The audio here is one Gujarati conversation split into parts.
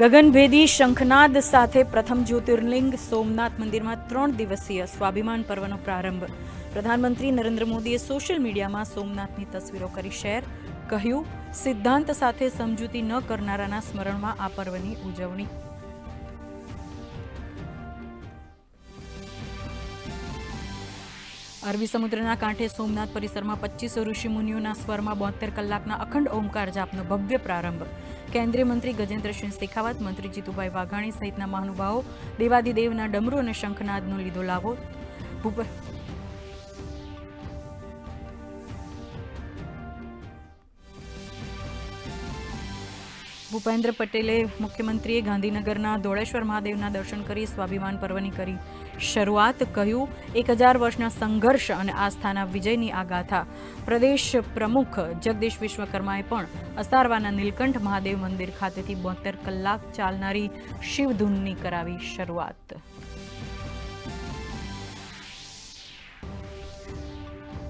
ગગનભેદી શંખનાદ સાથે પ્રથમ જ્યોતિર્લિંગ સોમનાથ મંદિરમાં ત્રણ દિવસીય સ્વાભિમાન પર્વનો પ્રારંભ. પ્રધાનમંત્રી નરેન્દ્ર મોદીએ સોશિયલ મીડિયામાં સોમનાથની તસવીરો કરી શેર કહ્યું, સિદ્ધાંત સાથે સમજૂતી ન કરનારાના સ્મરણમાં આ પર્વની ઉજવણી. અરબી સમુદ્રના કાંઠે સોમનાથ પરિસરમાં પચીસો ઋષિમુનિઓના સ્વરમાં બોતેર કલાકના અખંડ ઓમકાર જાપનો ભવ્ય પ્રારંભ. કેન્દ્રીય મંત્રી ગજેન્દ્રસિંહ શેખાવત, મંત્રી જીતુભાઈ વાઘાણી સહિતના મહાનુભાવો દેવાદિદેવના ડમરૂ અને શંખનાદનો લીધો લાવો ભૂપેન્દ્ર પટેલે મુખ્યમંત્રીએ ગાંધીનગરના ધોળેશ્વર મહાદેવના દર્શન કરી સ્વાભિમાન પર્વની કરી શરૂઆત કહ્યું, એક હજાર વર્ષના સંઘર્ષ અને આસ્થાના વિજયની આ ગાથા પ્રદેશ પ્રમુખ જગદીશ વિશ્વકર્માએ પણ અસારવાના નીલકંઠ મહાદેવ મંદિર ખાતેથી બોતેર કલાક ચાલનારી શિવધૂનની કરાવી શરૂઆત.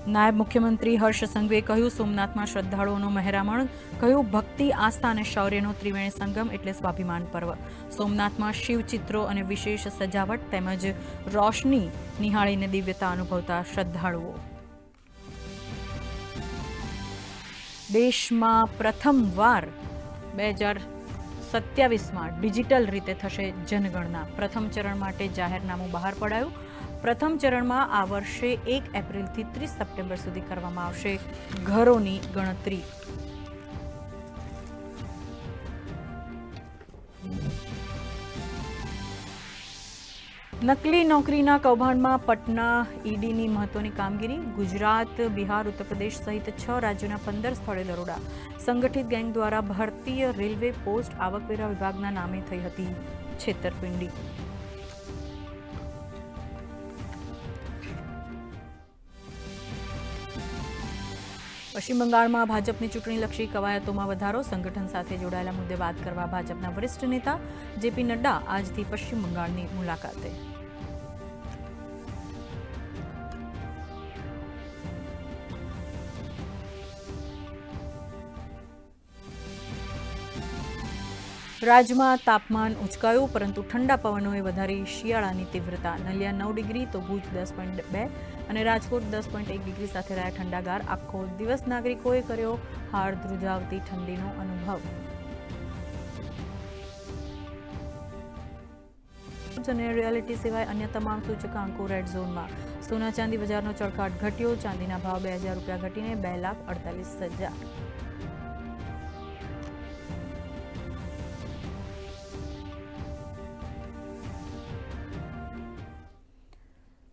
નાયબ મુખ્યમંત્રી હર્ષ સંઘવીએ કહ્યું, સોમનાથમાં શ્રદ્ધાળુઓનો મહેરામણ, કહ્યું, ભક્તિ, આસ્થા અને શૌર્યનો ત્રિવેણી સંગમ એટલે સ્વાભિમાન પર્વ. સોમનાથમાં શિવચિત્રો અને વિશેષ સજાવટ તેમજ રોશની નિહાળીને દિવ્યતા અનુભવતા શ્રદ્ધાળુઓ. દેશમાં પ્રથમવાર બે હજાર સત્યાવીસમાં ડિજિટલ રીતે થશે જનગણના. પ્રથમ ચરણ માટે જાહેરનામું બહાર પડાયું. પ્રથમ ચરણમાં આ વર્ષે એક એપ્રિલથી ત્રીસ સપ્ટેમ્બર સુધી કરવામાં આવશે ઘરોની ગણતરી. નકલી નોકરીના કૌભાંડમાં પટના ઈડીની મહત્વની કામગીરી, ગુજરાત, બિહાર, ઉત્તરપ્રદેશ સહિત છ રાજ્યોના પંદર સ્થળે દરોડા. સંગઠિત ગેંગ દ્વારા ભારતીય રેલવે પોસ્ટ આવકવેરા વિભાગના નામે થઈ હતી છેતરપિંડી. પશ્ચિમ બંગાળમાં ભાજપની ચૂંટણીલક્ષી કવાયતોમાં વધારો, સંગઠન સાથે જોડાયેલા મુદ્દે વાત કરવા ભાજપના વરિષ્ઠ નેતા જેપી નડ્ડા આજથી પશ્ચિમ બંગાળની મુલાકાતે. રાજ્યમાં તાપમાન ઉંચકાયું, પરંતુ ઠંડા પવનોએ વધારી શિયાળાની તીવ્રતા. નલિયા નવ ડિગ્રી, તો ભુજ દસ પોઈન્ટ બે અને રાજકોટ દસ પોઈન્ટ એક ડિગ્રી સાથે રહ્યા ઠંડાગાર. આખો દિવસ નાગરિકોએ કર્યો હાડ ધ્રુજાવતી ઠંડીનો અનુભવ. અને રિયાલિટી સિવાય અન્ય તમામ સૂચકાંકો રેડ ઝોનમાં સોના ચાંદી બજારનો ચળકાટ ઘટ્યો. ચાંદીના ભાવ બે હજાર રૂપિયા ઘટીને બે લાખ અડતાલીસ હજાર.